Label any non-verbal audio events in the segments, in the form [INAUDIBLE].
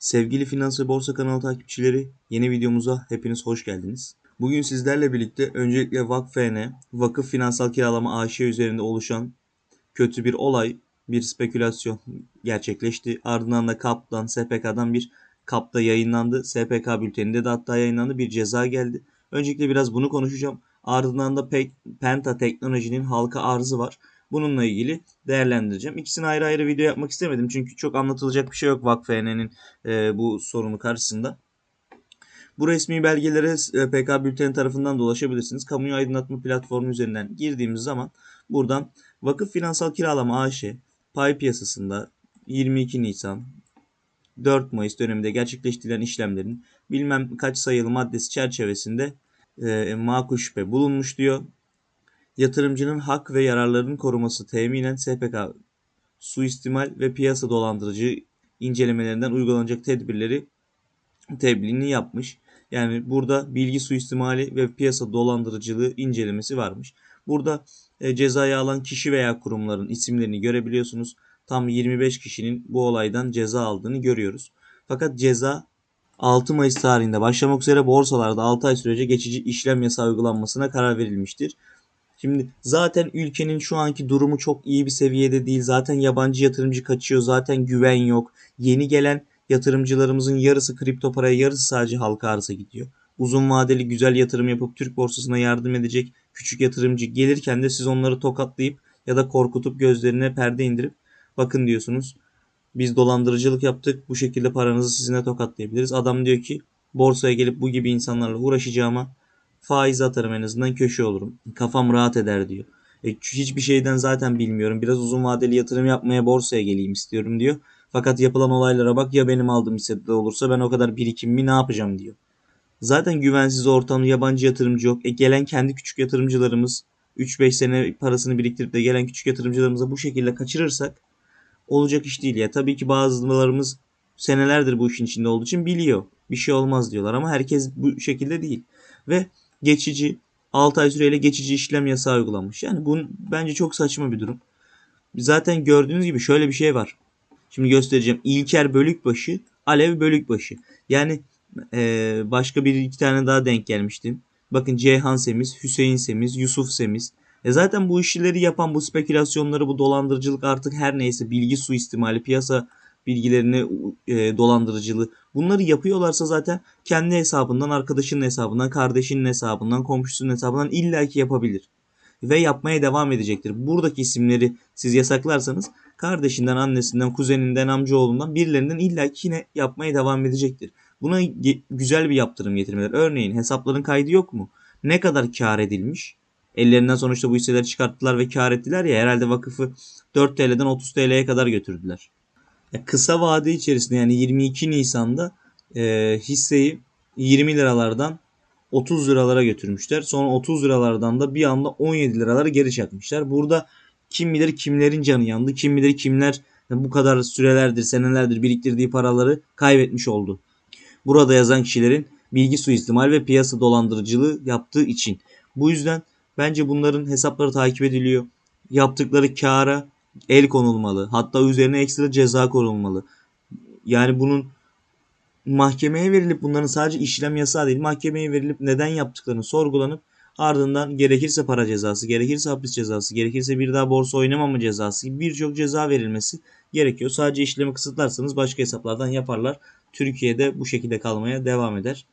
Sevgili Finans ve Borsa kanalı takipçileri, yeni videomuza hepiniz hoş geldiniz. Bugün sizlerle birlikte öncelikle VakFN, Vakıf Finansal Kiralama AŞ üzerinde oluşan kötü bir olay, bir spekülasyon gerçekleşti. Ardından da KAP'tan, SPK'dan bir KAP'ta yayınlandı. SPK bülteninde de hatta yayınlandı. Bir ceza geldi. Öncelikle biraz bunu konuşacağım. Ardından da Pe- Penta Teknoloji'nin halka arzı var. Bununla ilgili değerlendireceğim. İkisini ayrı ayrı video yapmak istemedim. Çünkü çok anlatılacak bir şey yok VakFN'nin e, bu sorunu karşısında. Bu resmi belgelere e, PK Bülteni tarafından da ulaşabilirsiniz. Kamuyu aydınlatma platformu üzerinden girdiğimiz zaman buradan Vakıf Finansal Kiralama AŞ pay piyasasında 22 Nisan 4 Mayıs döneminde gerçekleştirilen işlemlerin bilmem kaç sayılı maddesi çerçevesinde e, makul şüphe bulunmuş diyor. Yatırımcının hak ve yararlarının koruması teminen SPK suistimal ve piyasa dolandırıcı incelemelerinden uygulanacak tedbirleri tebliğini yapmış. Yani burada bilgi suistimali ve piyasa dolandırıcılığı incelemesi varmış. Burada e, cezayı alan kişi veya kurumların isimlerini görebiliyorsunuz. Tam 25 kişinin bu olaydan ceza aldığını görüyoruz. Fakat ceza 6 Mayıs tarihinde başlamak üzere borsalarda 6 ay sürece geçici işlem yasağı uygulanmasına karar verilmiştir. Şimdi zaten ülkenin şu anki durumu çok iyi bir seviyede değil. Zaten yabancı yatırımcı kaçıyor. Zaten güven yok. Yeni gelen yatırımcılarımızın yarısı kripto paraya, yarısı sadece halka arsa gidiyor. Uzun vadeli güzel yatırım yapıp Türk borsasına yardım edecek küçük yatırımcı gelirken de siz onları tokatlayıp ya da korkutup gözlerine perde indirip bakın diyorsunuz. Biz dolandırıcılık yaptık. Bu şekilde paranızı sizinle tokatlayabiliriz. Adam diyor ki borsaya gelip bu gibi insanlarla uğraşacağıma faiz atarım en azından köşe olurum. Kafam rahat eder diyor. E, hiçbir şeyden zaten bilmiyorum. Biraz uzun vadeli yatırım yapmaya borsaya geleyim istiyorum diyor. Fakat yapılan olaylara bak ya benim aldığım hissede olursa ben o kadar birikimimi ne yapacağım diyor. Zaten güvensiz ortam, yabancı yatırımcı yok. E, gelen kendi küçük yatırımcılarımız 3-5 sene parasını biriktirip de gelen küçük yatırımcılarımıza bu şekilde kaçırırsak olacak iş değil ya. Tabii ki bazılarımız senelerdir bu işin içinde olduğu için biliyor. Bir şey olmaz diyorlar ama herkes bu şekilde değil. Ve geçici 6 ay süreyle geçici işlem yasağı uygulanmış. Yani bu bence çok saçma bir durum. Zaten gördüğünüz gibi şöyle bir şey var. Şimdi göstereceğim. İlker Bölükbaşı, Alev Bölükbaşı. Yani ee, başka bir iki tane daha denk gelmiştim. Bakın Ceyhan Semiz, Hüseyin Semiz, Yusuf Semiz. E zaten bu işleri yapan bu spekülasyonları, bu dolandırıcılık artık her neyse bilgi suistimali, piyasa bilgilerini e, dolandırıcılığı bunları yapıyorlarsa zaten kendi hesabından, arkadaşının hesabından, kardeşinin hesabından, komşusunun hesabından illaki yapabilir. Ve yapmaya devam edecektir. Buradaki isimleri siz yasaklarsanız kardeşinden, annesinden, kuzeninden, amcaoğlundan birilerinden illaki yine yapmaya devam edecektir. Buna güzel bir yaptırım getirmeler. Örneğin hesapların kaydı yok mu? Ne kadar kar edilmiş? Ellerinden sonuçta bu hisseleri çıkarttılar ve kar ettiler ya herhalde vakıfı 4 TL'den 30 TL'ye kadar götürdüler. Kısa vade içerisinde yani 22 Nisan'da e, hisseyi 20 liralardan 30 liralara götürmüşler. Sonra 30 liralardan da bir anda 17 liralara geri çakmışlar. Burada kim bilir kimlerin canı yandı. Kim bilir kimler bu kadar sürelerdir, senelerdir biriktirdiği paraları kaybetmiş oldu. Burada yazan kişilerin bilgi suistimal ve piyasa dolandırıcılığı yaptığı için. Bu yüzden bence bunların hesapları takip ediliyor. Yaptıkları kâra el konulmalı. Hatta üzerine ekstra ceza konulmalı. Yani bunun mahkemeye verilip bunların sadece işlem yasağı değil mahkemeye verilip neden yaptıklarını sorgulanıp ardından gerekirse para cezası, gerekirse hapis cezası, gerekirse bir daha borsa oynamama cezası gibi birçok ceza verilmesi gerekiyor. Sadece işlemi kısıtlarsanız başka hesaplardan yaparlar. Türkiye'de bu şekilde kalmaya devam eder.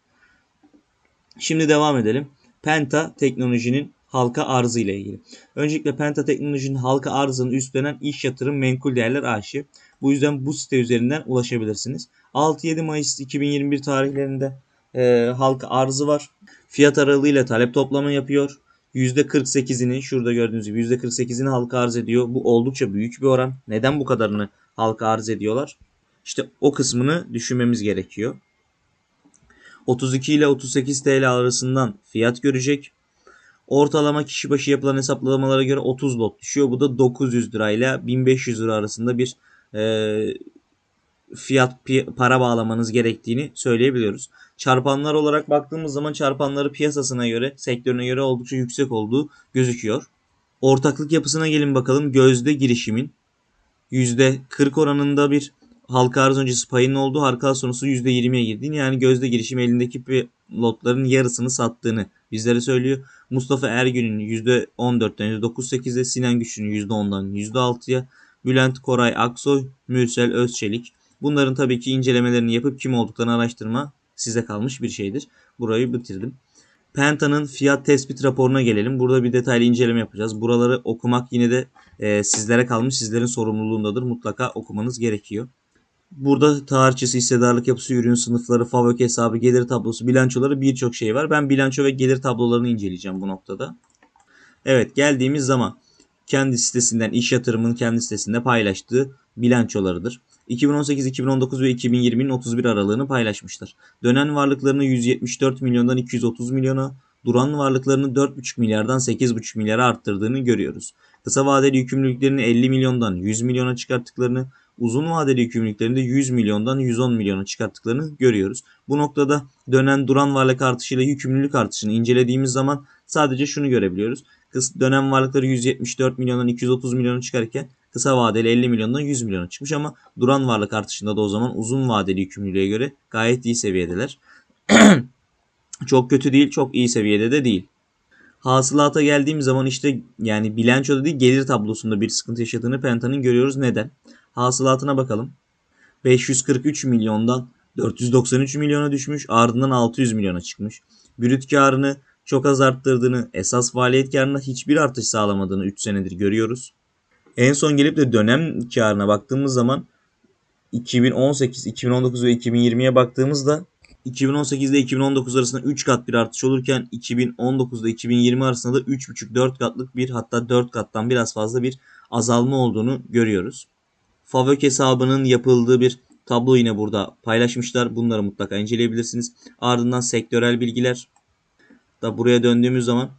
Şimdi devam edelim. Penta teknolojinin halka arzı ile ilgili. Öncelikle Penta teknolojinin halka arzını üstlenen iş yatırım menkul değerler AŞ. Bu yüzden bu site üzerinden ulaşabilirsiniz. 6-7 Mayıs 2021 tarihlerinde e, halka arzı var. Fiyat aralığıyla talep toplama yapıyor. %48'ini şurada gördüğünüz gibi %48'ini halka arz ediyor. Bu oldukça büyük bir oran. Neden bu kadarını halka arz ediyorlar? İşte o kısmını düşünmemiz gerekiyor. 32 ile 38 TL arasından fiyat görecek. Ortalama kişi başı yapılan hesaplamalara göre 30 lot düşüyor. Bu da 900 lira ile 1500 lira arasında bir e, fiyat para bağlamanız gerektiğini söyleyebiliyoruz. Çarpanlar olarak baktığımız zaman çarpanları piyasasına göre, sektörüne göre oldukça yüksek olduğu gözüküyor. Ortaklık yapısına gelin bakalım. Gözde girişimin %40 oranında bir halka arz öncesi payının olduğu halka arz sonrası %20'ye girdiğini yani gözde girişim elindeki lotların yarısını sattığını bizlere söylüyor. Mustafa Ergün'ün %14'ten %9.8'e, Sinan Güçlü'nün %10'dan %6'ya, Bülent Koray Aksoy, Mürsel Özçelik. Bunların tabii ki incelemelerini yapıp kim olduklarını araştırma size kalmış bir şeydir. Burayı bitirdim. Penta'nın fiyat tespit raporuna gelelim. Burada bir detaylı inceleme yapacağız. Buraları okumak yine de e, sizlere kalmış. Sizlerin sorumluluğundadır. Mutlaka okumanız gerekiyor. Burada tarihçesi, hissedarlık yapısı, ürün sınıfları, FAVÖK hesabı, gelir tablosu, bilançoları birçok şey var. Ben bilanço ve gelir tablolarını inceleyeceğim bu noktada. Evet geldiğimiz zaman kendi sitesinden, iş yatırımının kendi sitesinde paylaştığı bilançolarıdır. 2018, 2019 ve 2020'nin 31 aralığını paylaşmışlar. Dönen varlıklarını 174 milyondan 230 milyona, duran varlıklarını 4,5 milyardan 8,5 milyara arttırdığını görüyoruz. Kısa vadeli yükümlülüklerini 50 milyondan 100 milyona çıkarttıklarını, uzun vadeli yükümlülüklerini de 100 milyondan 110 milyona çıkarttıklarını görüyoruz. Bu noktada dönen duran varlık artışıyla yükümlülük artışını incelediğimiz zaman sadece şunu görebiliyoruz. Dönem varlıkları 174 milyondan 230 milyona çıkarken kısa vadeli 50 milyondan 100 milyona çıkmış ama duran varlık artışında da o zaman uzun vadeli yükümlülüğe göre gayet iyi seviyedeler. [CLEARS THROAT] çok kötü değil, çok iyi seviyede de değil. Hasılata geldiğim zaman işte yani bilançoda değil gelir tablosunda bir sıkıntı yaşadığını Penta'nın görüyoruz. Neden? Hasılatına bakalım. 543 milyondan 493 milyona düşmüş ardından 600 milyona çıkmış. Brüt karını çok az arttırdığını, esas faaliyet karına hiçbir artış sağlamadığını 3 senedir görüyoruz. En son gelip de dönem karına baktığımız zaman 2018, 2019 ve 2020'ye baktığımızda 2018 ile 2019 arasında 3 kat bir artış olurken 2019 ile 2020 arasında da 3,5-4 katlık bir hatta 4 kattan biraz fazla bir azalma olduğunu görüyoruz. Favök hesabının yapıldığı bir tablo yine burada paylaşmışlar. Bunları mutlaka inceleyebilirsiniz. Ardından sektörel bilgiler da buraya döndüğümüz zaman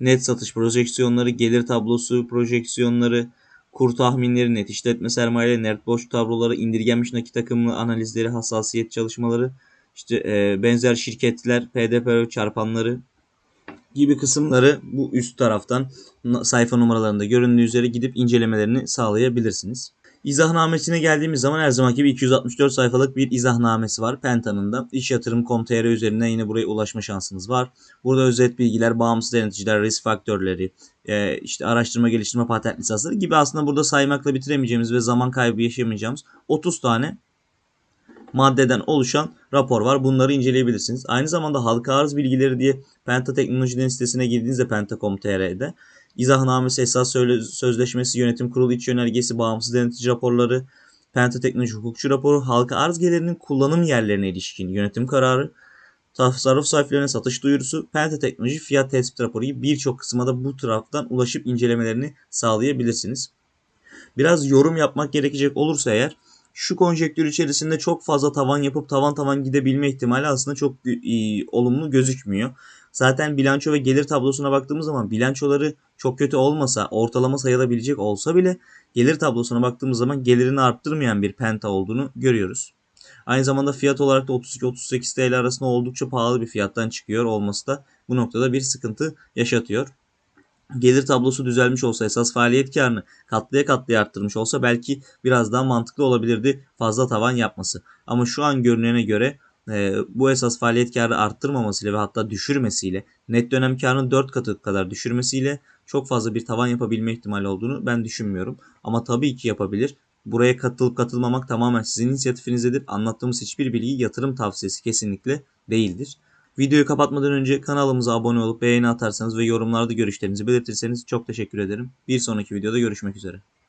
net satış projeksiyonları, gelir tablosu projeksiyonları, kur tahminleri, net işletme sermaye, net borç tabloları, indirgenmiş nakit akımlı analizleri, hassasiyet çalışmaları, işte e, benzer şirketler, PDP çarpanları gibi kısımları bu üst taraftan sayfa numaralarında göründüğü üzere gidip incelemelerini sağlayabilirsiniz. İzahnamesine geldiğimiz zaman her zamanki gibi 264 sayfalık bir izahnamesi var Penta'nın da. İş yatırım.com.tr üzerinden yine buraya ulaşma şansınız var. Burada özet bilgiler, bağımsız denetçiler, risk faktörleri, e, işte araştırma geliştirme patent lisansları gibi aslında burada saymakla bitiremeyeceğimiz ve zaman kaybı yaşamayacağımız 30 tane maddeden oluşan rapor var. Bunları inceleyebilirsiniz. Aynı zamanda halka arz bilgileri diye Penta Teknoloji'nin sitesine girdiğinizde penta.com.tr'de izahnamesi, esas sözleşmesi, yönetim kurulu iç yönergesi, bağımsız denetici raporları, Penta Teknoloji hukukçu raporu, halka arz gelirinin kullanım yerlerine ilişkin yönetim kararı, tasarruf sayfalarına satış duyurusu, Penta Teknoloji fiyat tespit raporu gibi birçok kısma da bu taraftan ulaşıp incelemelerini sağlayabilirsiniz. Biraz yorum yapmak gerekecek olursa eğer şu konjektür içerisinde çok fazla tavan yapıp tavan tavan gidebilme ihtimali aslında çok e, olumlu gözükmüyor. Zaten bilanço ve gelir tablosuna baktığımız zaman bilançoları çok kötü olmasa, ortalama sayılabilecek olsa bile gelir tablosuna baktığımız zaman gelirini arttırmayan bir penta olduğunu görüyoruz. Aynı zamanda fiyat olarak da 32-38 TL arasında oldukça pahalı bir fiyattan çıkıyor olması da bu noktada bir sıkıntı yaşatıyor gelir tablosu düzelmiş olsa esas faaliyet karını katlıya katlıya arttırmış olsa belki biraz daha mantıklı olabilirdi fazla tavan yapması. Ama şu an görünene göre e, bu esas faaliyet karı arttırmamasıyla ve hatta düşürmesiyle net dönem karının 4 katı kadar düşürmesiyle çok fazla bir tavan yapabilme ihtimali olduğunu ben düşünmüyorum. Ama tabii ki yapabilir. Buraya katılıp katılmamak tamamen sizin inisiyatifinizdedir. Anlattığımız hiçbir bilgi yatırım tavsiyesi kesinlikle değildir. Videoyu kapatmadan önce kanalımıza abone olup beğeni atarsanız ve yorumlarda görüşlerinizi belirtirseniz çok teşekkür ederim. Bir sonraki videoda görüşmek üzere.